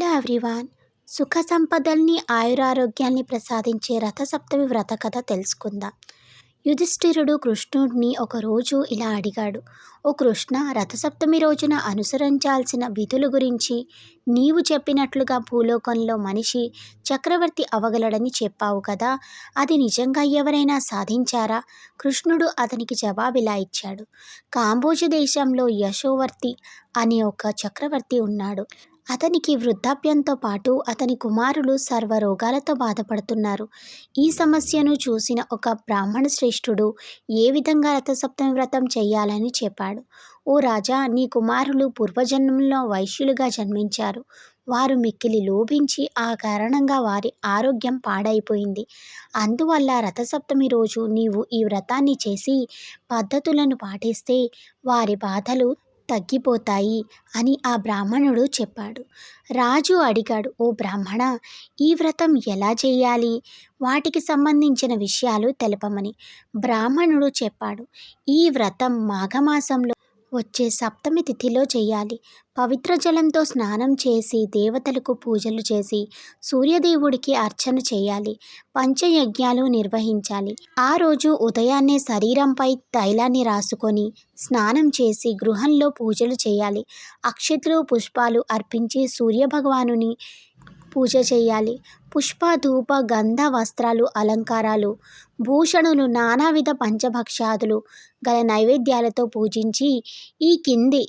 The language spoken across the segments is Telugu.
Hello everyone. సుఖ సంపదల్ని ఆయురారోగ్యాల్ని ప్రసాదించే రథసప్తమి వ్రత కథ తెలుసుకుందాం. యుధిష్ఠిరుడు కృష్ణుడిని ఒకరోజు ఇలా అడిగాడు. ఓ కృష్ణ రథసప్తమి రోజున అనుసరించాల్సిన విధుల గురించి నీవు చెప్పినట్లుగా భూలోకంలో మనిషి చక్రవర్తి అవగలడని చెప్పావు కదా అది నిజంగా ఎవరైనా సాధించారా? కృష్ణుడు అతనికి జవాబిలా ఇచ్చాడు. కాంబోజ దేశంలో యశోవర్తి అనే ఒక చక్రవర్తి ఉన్నాడు. అతనికి వృద్ధాప్యంతో పాటు అతని కుమారులు సర్వరోగాలతో బాధపడుతున్నారు. ఈ సమస్యను చూసిన ఒక బ్రాహ్మణ శ్రేష్ఠుడు ఏ విధంగా రథసప్తమి వ్రతం చేయాలని చెప్పాడు. ఓ రాజా నీ కుమారులు పూర్వజన్మంలో వైశ్యులుగా జన్మించారు. వారు మిక్కిలి లోభించి ఆ కారణంగా వారి ఆరోగ్యం పాడైపోయింది. అందువల్ల రథసప్తమి రోజు నీవు ఈ వ్రతాన్ని చేసి పద్ధతులను పాటిస్తే వారి బాధలు తగ్గిపోతాయి అని ఆ బ్రాహ్మణుడు చెప్పాడు. రాజు అడిగాడు ఓ బ్రాహ్మణ ఈ వ్రతం ఎలా చేయాలి? వాటికి సంబంధించిన విషయాలు తెలపమని. బ్రాహ్మణుడు చెప్పాడు ఈ వ్రతం మాఘమాసంలో వచ్చే సప్తమి తిథిలో చేయాలి. పవిత్ర జలంతో స్నానం చేసి దేవతలకు పూజలు చేసి సూర్యదేవుడికి అర్చన చేయాలి. పంచయజ్ఞాలు నిర్వహించాలి. ఆ రోజు ఉదయాన్నే శరీరంపై తైలాన్ని రాసుకొని స్నానం చేసి గృహంలో పూజలు చేయాలి. అక్షతులు పుష్పాలు అర్పించి సూర్యభగవానుని పూజ చేయాలి. పుష్ప ధూప గంధ వస్త్రాలు అలంకారాలు భూషణులు నానావిధ పంచభక్షాదులు గల నైవేద్యాలతో పూజించి ఈ కింది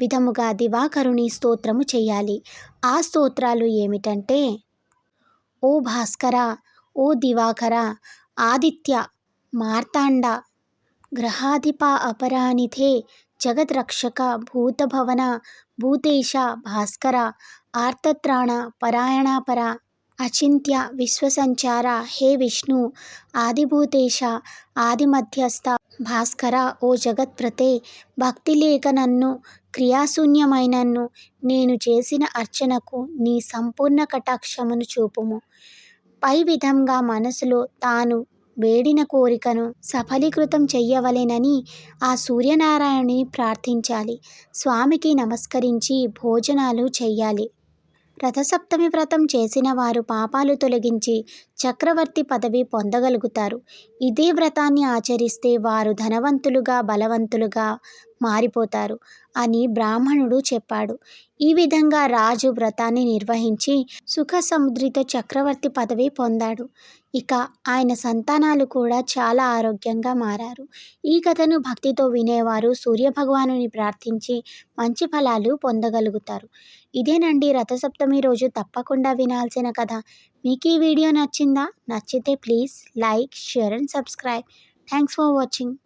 విధముగా దివాకరుని స్తోత్రము చేయాలి. ఆ స్తోత్రాలు ఏమిటంటే ఓ భాస్కర ఓ దివాకర ఆదిత్య మార్తాండ గ్రహాధిప అపరానిధే జగద్రక్షక భూతభవన భూతేశ భాస్కర ఆర్తత్రాణ పరాయణాపర అచింత్య విశ్వసంచార హే విష్ణు ఆదిభూతేశ ఆదిమధ్యస్థ భాస్కర ఓ జగత్ప్రతే భక్తి లేక నన్ను క్రియాశూన్యమైనన్ను నేను చేసిన అర్చనకు నీ సంపూర్ణ కటాక్షమును చూపుము. పై విధంగా మనసులో తాను వేడిన కోరికను సఫలీకృతం చెయ్యవలెనని ఆ సూర్యనారాయణుని ప్రార్థించాలి. స్వామికి నమస్కరించి భోజనాలు చెయ్యాలి. రథసప్తమి వ్రతం చేసిన వారు పాపాలు తొలగించి చక్రవర్తి పదవి పొందగలుగుతారు. ఇదే వ్రతాన్ని ఆచరిస్తే వారు ధనవంతులుగా బలవంతులుగా మారిపోతారు అని బ్రాహ్మణుడు చెప్పాడు. ఈ విధంగా రాజు వ్రతాన్ని నిర్వహించి సుఖ సముద్రిత చక్రవర్తి పదవి పొందాడు. ఇక ఆయన సంతానాలు కూడా చాలా ఆరోగ్యంగా మారారు. ఈ కథను భక్తితో వినేవారు సూర్యభగవానుని ప్రార్థించి మంచి ఫలాలు పొందగలుగుతారు. ఇదేనండి రథసప్తమి రోజు తప్పకుండా వినాల్సిన కథ. మీకు ఈ వీడియో నచ్చిందా? నచ్చితే please like share and subscribe. Thanks for watching.